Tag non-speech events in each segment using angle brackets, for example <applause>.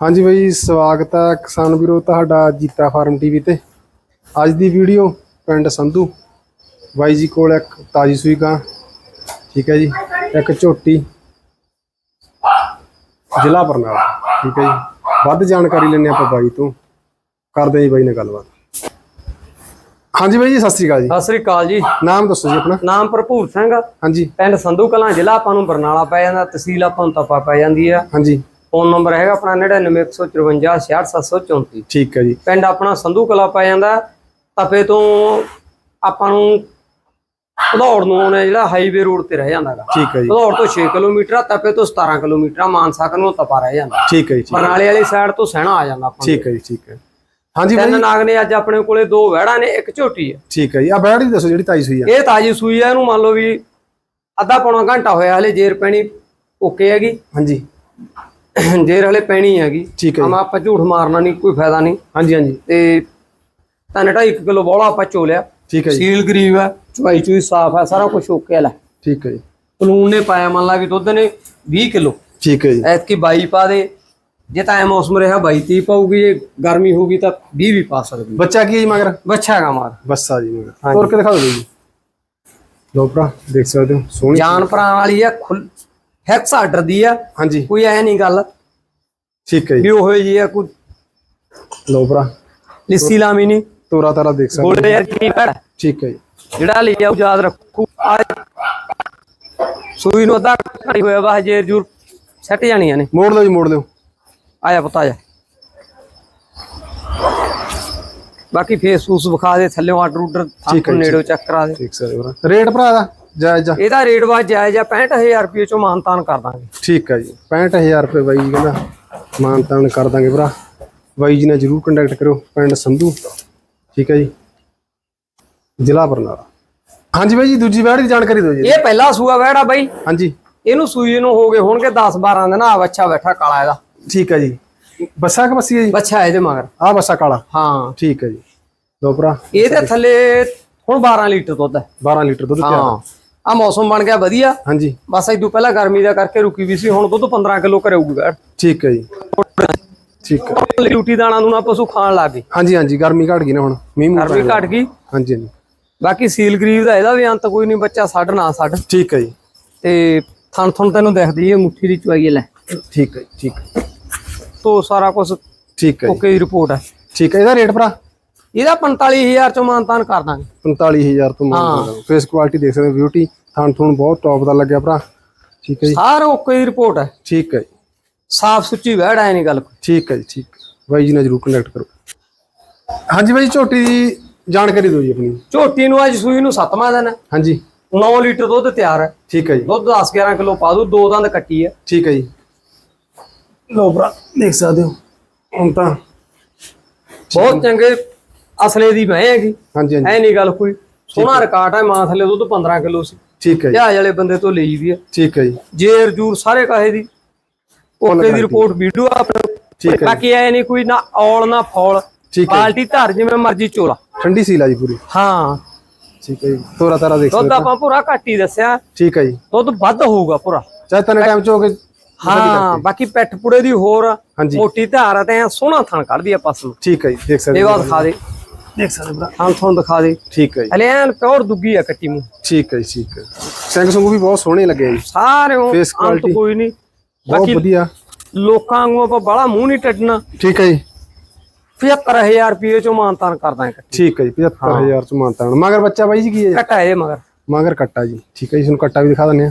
ਹਾਂਜੀ ਬਾਈ ਸਵਾਗਤ ਹੈ ਕਿਸਾਨ ਵੀਰੋ ਤੁਹਾਡਾ ਜੀਤਾ ਫਾਰਮ ਟੀਵੀ ਤੇ। ਅੱਜ ਦੀ ਵੀਡੀਓ ਪਿੰਡ ਸੰਧੂ। ਬਾਈ ਜੀ ਕੋਲ ਇੱਕ ਤਾਜੀ ਸੂਈ ਗਾਂ ਠੀਕ ਹੈ ਜੀ ਇੱਕ ਝੋਟੀ। ਜ਼ਿਲ੍ਹਾ ਬਰਨਾਲਾ ਠੀਕ ਹੈ ਜੀ। ਵੱਧ ਜਾਣਕਾਰੀ ਲੈਣੇ ਆਪਾਂ ਬਾਈ ਤੋਂ। ਕਰਦੇ ਜੀ ਬਾਈ ਨਾਲ ਗੱਲਬਾਤ। ਹਾਂਜੀ ਬਾਈ ਜੀ ਸਤਿ ਸ਼੍ਰੀ ਅਕਾਲ ਜੀ। ਸਤਿ ਸ੍ਰੀ ਅਕਾਲ ਜੀ। ਨਾਮ ਦੱਸੋ ਜੀ ਆਪਣਾ। ਨਾਮ ਭਰਪੂਰ ਸਿੰਘ ਹਾਂਜੀ। ਪਿੰਡ ਸੰਧੂ ਕਲਾਂ ਜ਼ਿਲ੍ਹਾ ਆਪਾਂ ਨੂੰ ਬਰਨਾਲਾ ਪੈ ਜਾਂਦਾ ਤਹਿਸੀਲ ਆਪਾਂ ਨੂੰ ਤਪਾ ਪੈ ਜਾਂਦੀ ਆ। ਹਾਂਜੀ। ਫੋਨ ਨੰਬਰ ਹੈਗਾ ਆਪਣਾ 9915 66734 ਠੀਕ ਹੈ ਜੀ। ਪਿੰਡ ਆਪਣਾ ਸੰਧੂ ਕਲਾਂ ਪੈ ਜਾਂਦਾ ਤਪੇ ਤੋਂ ਆਪਾਂ ਨੂੰ ਭਦੌੜ ਨੂੰ ਆਉਣਾ ਜਿਹੜਾ ਹਾਈਵੇ ਰੋਡ ਤੇ ਰਹਿ ਜਾਂਦਾਗਾ ਠੀਕ ਹੈ ਜੀ। ਭਦੌੜ ਤੋਂ 6 ਕਿਲੋਮੀਟਰ ਆ ਤਪੇ ਤੋਂ 17 ਕਿਲੋਮੀਟਰ ਆ ਮਾਨਸਾ ਨੂੰ ਤਪਾ ਰਹਿ ਜਾਂਦਾ। ਠੀਕ ਹੈ ਜੀ ਬਰਨਾਲੇ ਵਾਲੀ ਸਾਈਡ ਤੋਂ ਸਹਿਣਾ ਆ ਜਾਂਦਾ ਆਪਾਂ। ਠੀਕ ਹੈ ਜੀ ਠੀਕ ਹੈ। ਹਾਂਜੀ ਬਾਈ। ਤਿੰਨ ਨਾਗ ਨੇ ਅੱਜ ਆਪਣੇ ਕੋਲੇ ਦੋ ਵਹਿੜਾਂ ਨੇ ਇੱਕ ਝੋਟੀ ਹੈ ਠੀਕ ਹੈ ਜੀ। ਆ ਬੈੜੀ ਦੱਸੋ ਜਿਹੜੀ ਤਾਜੀ ਸੂਈ ਆ। ਇਹ ਤਾਜੀ ਸੂਈ ਹੈ ਇਹਨੂੰ ਮੰਨ ਲਓ ਵੀ ਅੱਧਾ ਪੌਣਾ ਘੰਟਾ ਹੋਇਆ ਹਲੇ ਜੇਰ ਪੈਣੀ ਓਕੇ ਹੈਗੀ। ਹਾਂਜੀ। ਜੇਰ ਹਲੇ ਪੈਣੀ ਹੈਗੀ। ਠੀਕ ਹੈ ਆਮ ਆਪਾਂ ਝੂਠ ਮਾਰਨਾ ਨਹੀਂ ਕੋਈ ਫਾਇਦਾ ਨਹੀਂ। ਹਾਂਜੀ ਹਾਂਜੀ। ਤੇ ਢਾਈ ਕੁ ਕਿਲੋ ਬੋਲਾ ਆਪਾਂ ਚੋਲਿਆ ਠੀਕ ਹੈ ਜੀ। ਸੀਲ ਗਰੀਬ ਹੈ ਚੁਆਈ ਚੂਈ ਸਾਫ਼ ਹੈ ਸਾਰਾ ਕੁਝ ਓਕੇ ਲੈ। ਠੀਕ ਹੈ ਜੀ। ਪਲੂਨ ਨੇ ਪਾਇਆ ਮੰਨ ਲਾ ਵੀ ਦੁੱਧ ਨੇ 20 ਕਿਲੋ। ਠੀਕ ਹੈ ਜੀ। ਐਤਕੀ 22 ਪਾ ਦੇ। ਜੇ ਤਾਂ ਐ ਮੌਸਮ ਰਿਹਾ 22 30 ਪਾਊਗੀ ਜੇ ਗਰਮੀ ਹੋਊਗੀ ਤਾਂ 20 ਵੀ ਪਾ ਸਕਦੀ ਬੱਚਾ ਕੀ ਹੈ ਜੀ ਮਗਰ? ਬੱਚਾ ਹੈਗਾ ਮਾਰ। ਬੱਸਾ ਜੀ ਮਗਰ। ਹਾਂਜੀ। ਤੋਰ ਕੇ ਦਿਖਾ ਦਿਓ ਜੀ? ਲੋ ਭਰਾ ਦੇਖ ਸਕਦੇ ਹੋ ਸੋਹਣੀ ਜਾਨ ਪ੍ਰਾਣ ਵਾਲੀ ਖੁੱਲ ਹੈਕਸ ਆਰਡਰ ਦੀ ਆ। ਹਾਂਜੀ। ਕੋਈ ਐ ਨਹੀਂ ਗੱਲ। ਠੀਕ ਹੈ ਜੀ। ਵੀ ਉਹ ਜੀ ਆ ਕੋਈ ਲੋ ਭਰਾ। ਲਿੱਸੀ ਲਾਮੀ ਨਹੀਂ। ਤੋਰਾ ਤਾਰਾ ਦੇਖ ਸਕਦੇ ਗੋਲੇ ਯਾਰ ਕੀ ਪੜ। ਠੀਕ ਹੈ ਜੀ। ਜਿਹੜਾ ਲਿਆ ਉਹ ਯਾਦ ਰੱਖੂ। ਆ ਸੂਈ ਨੂੰ ਅੱਧਾ ਘੜੀ ਹੋਇਆ ਵਾ ਹਜੇ ਜੂਰ ਸੱਟ ਜਾਣੀਆਂ ਨੇ। ਮੋੜ ਦਿਓ ਜੀ ਮੋੜ ਦਿਓ। ਆਇਆ ਪਤਾ ਆ ਬਾਕੀ ਫੇਸਬੁੱਕ ਵਿਖਾ ਦੇ ਥੱਲੇ ਆਰਡਰ ਠੀਕ ਜੀ, ਨੇੜੋ ਚੈੱਕ ਕਰਾ ਦੇ। ਹੋ ਭਰਾ। ਰੇਟ ਭਰਾ ਦਾ? ਜਾਇਜ਼ ਇਹਦਾ ਰੇਟ ਵਾ ਜਾਇਜ਼ ਆ 65000 ਰੁਪਏ ਚੋਂ ਮਾਨਤਾਨ ਕਰ ਦਾਂਗੇ। ਠੀਕ ਹੈ ਜੀ 65000 ਰੁਪਏ ਬਾਈ ਜੀ ਕਹਿੰਦਾ ਮਾਨਤਾਨ ਕਰ ਦਾਂਗੇ ਭਰਾ। ਬਾਈ ਜੀ ਨਾਲ ਜਰੂਰ ਕੰਟੈਕਟ ਕਰੋ ਪਿੰਡ ਸੰਧੂ। ਠੀਕ ਹੈ ਜੀ ਜ਼ਿਲ੍ਹਾ ਬਰਨਾਲਾ। ਹਾਂਜੀ ਬਾਈ ਜੀ ਦੂਜੀ ਵਾਰ ਦੀ ਜਾਣਕਾਰੀ ਦਿਓ ਜੀ। ਇਹ ਪਹਿਲਾ ਸੂਆ ਵਹਿੜਾ ਬਾਈ। ਹਾਂਜੀ। ਇਹਨੂੰ ਸੂਈ ਨੂੰ ਹੋ ਗਏ ਹੋਣਗੇ 10 12 ਦਿਨ ਆ ਬੱਚਾ ਬੈਠਾ ਕਾਲਾ ਇਹਦਾ। ਠੀਕ ਹੈ ਜੀ। ਬੱਸਾ ਕਿ ਬੱਸੀ ਹੈ ਜੀ? ਬੱਚਾ ਇਹਦੇ ਮਗਰ। ਆ ਬੱਸਾ ਕਾਲਾ। ਹਾਂ। ਠੀਕ ਹੈ ਜੀ। ਲੋ ਭਰਾ ਇਹਦੇ ਥੱਲੇ ਹੁਣ 12 ਲੀਟਰ ਦੁੱਧ ਹੈ। 12 ਲੀਟਰ ਦੁੱਧ ਤਿਆਰ ਹਾਂ। ਆ ਮੌਸਮ ਬਣ ਗਿਆ ਵਧੀਆ। ਹਾਂਜੀ। ਬਸ ਇਦੋਂ ਪਹਿਲਾਂ ਗਰਮੀ ਦਾ ਕਰਕੇ ਰੁਕੀ ਵੀ ਸੀ ਹੁਣ ਦੁੱਧ 15 ਕਿਲੋ ਕਰੇਊਗੀ ਠੀਕ ਹੈ ਜੀ। ਠੀਕ ਹੈ। ਲਿਊਟੀ ਦਾਣਾ ਨੂੰ ਨਾ ਪਸ਼ੂ ਖਾਣ ਲੱਗ ਗਏ। ਹਾਂਜੀ ਹਾਂਜੀ ਗਰਮੀ ਘਟ ਗਈ ਨਾ ਹੁਣ। ਮੀਂਹ ਮੂੰਹ ਗਰਮੀ ਘਟ ਗਈ। ਹਾਂਜੀ ਹਾਂਜੀ। ਬਾਕੀ ਸੀਲ ਗਰੀਬ ਦਾ ਇਹਦਾ ਵੀ ਅੰਤ ਕੋਈ ਨਹੀਂ ਬੱਚਾ ਛੱਡ ਨਾ ਛੱਡ ਠੀਕ ਹੈ ਜੀ। ਤੇ ਥਣ ਥਣ ਤੈਨੂੰ ਦਿਖਦੀ ਹੈ ਮੁੱਠੀ ਦੀ ਚੁਆਈ ਲੈ। ਠੀਕ ਹੈ ਠੀਕ ਤੋ ਸਾਰਾ ਕੁਝ ਠੀਕ ਹੈ ਓਕੇ ਰਿਪੋਰਟ ਹੈ ਠੀਕ ਹੈ ਇਹਦਾ ਰੇਟ ਭਰਾ? ਇਹਦਾ 45000 ਚੋਂ ਮਾਨਤਾਨ ਕਰ ਦਾਂਗੇ। 45000 ਤੋਂ ਮੰਗਦਾ ਫੇਸ ਕੁਆਲਿਟੀ ਦੇਖ ਸਕਦੇ ਬਿਊਟੀ ਥਣ ਥਣ ਬਹੁਤ ਟੌਪ ਦਾ ਲੱਗਿਆ ਭਰਾ। ਠੀਕ ਹੈ ਜੀ। ਸਾਰਾ ਓਕੇ ਦੀ ਰਿਪੋਰਟ ਹੈ। ਠੀਕ ਹੈ ਜੀ। ਸਾਫ਼ ਸੁੱਚੀ ਵਹਿੜ ਐ ਨਹੀਂ ਗੱਲ ਕੋਈ ਠੀਕ ਹੈ ਜੀ ਠੀਕ। ਬਾਈ ਜੀ ਨਾਲ ਜਰੂਰ ਕੰਟੈਕਟ ਕਰੋ। ਹਾਂਜੀ ਬਾਈ ਝੋਟੀ ਦੀ ਜਾਣਕਾਰੀ ਦਿਓ ਜੀ ਆਪਣੀ। ਝੋਟੀ ਨੂੰ ਅੱਜ ਸੂਈ ਨੂੰ ਸੱਤਵਾਂ ਦਿਨ ਹੈ। ਹਾਂਜੀ। 9 ਲੀਟਰ ਦੁੱਧ ਤਿਆਰ ਹੈ। ਠੀਕ ਹੈ ਜੀ। ਦੁੱਧ 10 11 ਕਿਲੋ ਪਾ ਦੂ ਦੋ ਦੰਦ ਕੱਟੀ ਹੈ। ਠੀਕ ਹੈ ਜੀ। ਲੋ ਭਰਾ ਦੇਖ ਸਕਦੇ ਹੋ। ਹੁਣ ਤਾਂ ਬਹੁਤ ਚੰਗੇ ਅਸਲੇ ਦੀ ਮੈਂ ਹੈਗੀ। ਹਾਂਜੀ ਹਾਂਜੀ। ਐ ਨਹੀਂ ਗੱਲ ਕੋਈ। ਸੋਹਣਾ ਰਿਕਾਰਡ ਹੈ ਮਾਂ ਥੱਲੇ ਦੁੱਧ 15 ਕਿਲੋ ਸੀ। ਠੀਕ ਹੈ ਜੀ। ਜਹਾਜ਼ ਵਾਲੇ ਬੰਦੇ ਤੋਂ ਲਈ ਵੀ ਹੈ। ਠੀਕ ਹੈ ਜੀ। ਜੇਰ ਜੂਰ ਸਾਰੇ ਕਾਹੇ ਦੀ। ਓਕੇ ਦੀ ਰਿਪੋਰਟ ਵੀਡੀਓ ਠੀਕ ਹੈ ਆਪਣੇ ਬਾਕੀ ਐ ਨਹੀਂ ਕੋਈ ਨਾ ਔਲ ਨਾ ਫੌਲ। ਠੀਕ ਹੈ ਪਾਲਟੀ ਧਰ ਜਿਵੇਂ ਮਰਜ਼ੀ ਚੋਲਾ। ਠੰਡੀ ਸੀਲ ਆ ਜੀ ਪੂਰੀ। ਹਾਂ। ਠੀਕ ਹੈ ਜੀ। ਤੋਰਾ ਤਾਰਾ ਦੇਖ ਦੁੱਧ ਸਕਦੇ ਹੋ। ਆਪਾਂ ਪੂਰਾ ਘੱਟ ਹੀ ਦੱਸਿਆ। ਠੀਕ ਹੈ ਜੀ। ਦੁੱਧ ਵੱਧ ਹੋਊਗਾ ਪੂਰਾ ਚਾਹੇ ਤਨੇ ਟਾਈਮ ਚ ਹੋ ਕੇ ਹਾਂ ਬਾਕੀ ਪੈਠ ਪੁੜੇ ਦੀ ਹੋਰ ਮੋਟੀ ਧਾਰ ਆ ਤੇ ਸੋਹਣਾ ਥਣ ਕੱਢਦੀ ਆ ਪਸ ਨੂੰ। ਠੀਕ ਹੈ ਜੀ ਦੇਖ ਸਕਦੇ ਇਹ। ਬਾਤ ਦੇ। ਦੇਖ ਸਕਦੇ ਹੋ ਭਰਾ। ਥਣ ਥਣ ਦਿਖਾ ਦੇ। ਠੀਕ ਹੈ ਜੀ। ਹਲੇ ਐਨ ਪਿਓਰ ਦੁੱਗੀ ਆ ਕੱਟੀ ਮੂੰਹ। ਠੀਕ ਹੈ ਜੀ ਠੀਕ ਹੈ। ਸਿੰਘ ਸੰਗੂ ਵੀ ਬਹੁਤ ਸੋਹਣੇ ਲੱਗੇ ਜੀ। ਸਾਰੇ Face ਅੰਤ quality ਕੋਈ ਨਹੀਂ। ਬਹੁਤ ਬਾਕੀ ਵਧੀਆ। ਲੋਕਾਂ ਵਾਂਗੂ ਆਪਾਂ ਬਾਹਲਾ ਮੂੰਹ ਨਹੀਂ ਟੱਟਣਾ। ਠੀਕ ਹੈ ਜੀ। 75000 ਰੁਪਏ ਚੋਂ ਮਾਨਤਾਨ ਕਰਦਾ ਇੱਕ ਠੀਕ ਹੈ ਜੀ 75000 ਚ ਮਾਨਤਾ ਮਗਰ ਬੱਚਾ ਬਾਈ ਜੀ ਕੀ ਹੈ ਮਗਰ। ਮਗਰ ਕੱਟਾ ਜੀ। ਠੀਕ ਹੈ ਜੀ ਤੁਹਾਨੂੰ ਕੱਟਾ ਵੀ ਦਿਖਾ ਦਿੰਦੇ ਆ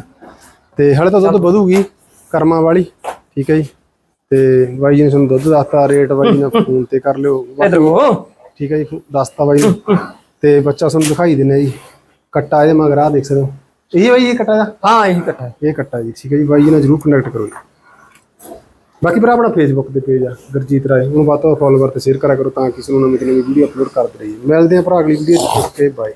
ਤੇ ਹਲੇ ਤਾਂ ਦੁੱਧ ਵਧੂਗੀ ਕਰਮਾਂ ਵਾਲੀ। ਠੀਕ ਹੈ ਜੀ। ਤੇ ਬਾਈ ਜੀ ਨੇ ਤੁਹਾਨੂੰ ਦੁੱਧ ਦੱਸਤਾ ਰੇਟ ਬਾਈ ਨਾਲ <laughs> ਫੋਨ ਤੇ ਕਰ ਲਿਓ। ਠੀਕ ਹੈ ਜੀ ਦੱਸਤਾ ਬਾਈ ਤੇ ਬੱਚਾ ਤੁਹਾਨੂੰ ਦਿਖਾਈ ਦਿੰਨੇ ਜੀ। ਕੱਟਾ ਇਹਦੇ ਮਗਰ ਆ ਦੇਖ ਸਕਦੇ ਹੋ। ਇਹ ਬਾਈ ਇਹ ਕੱਟਾ ਦਾ ਹਾਂ ਇਹੀ ਘਟਾ ਇਹ ਕੱਟਾ ਜੀ ਠੀਕ ਹੈ ਜੀ। ਬਾਈ ਜੀ ਨਾਲ ਜਰੂਰ ਕਨੈਕਟ ਕਰੋ ਜੀ। ਬਾਕੀ ਭਰਾ ਆਪਣਾ ਫੇਸਬੁੱਕ ਤੇ ਪੇਜ ਆ ਗੁਰਜੀਤ ਰਾਏ। ਉਹਨੂੰ ਵੱਧ ਤੋਂ ਫੋਲੋਵਰ ਤੇ ਸ਼ੇਅਰ ਕਰਾ ਕਰੋ ਤਾਂ ਕਿ ਕਿਸੇ ਨੂੰ ਨਵੀਂ ਤੋਂ ਨਵੀਂ ਵੀਡੀਓ ਅਪਲੋਡ ਕਰਦੇ ਰਹੀਏ। ਮਿਲਦੇ ਆ ਭਰਾ ਅਗਲੀ ਵੀਡੀਓ ਓਕੇ ਬਾਏ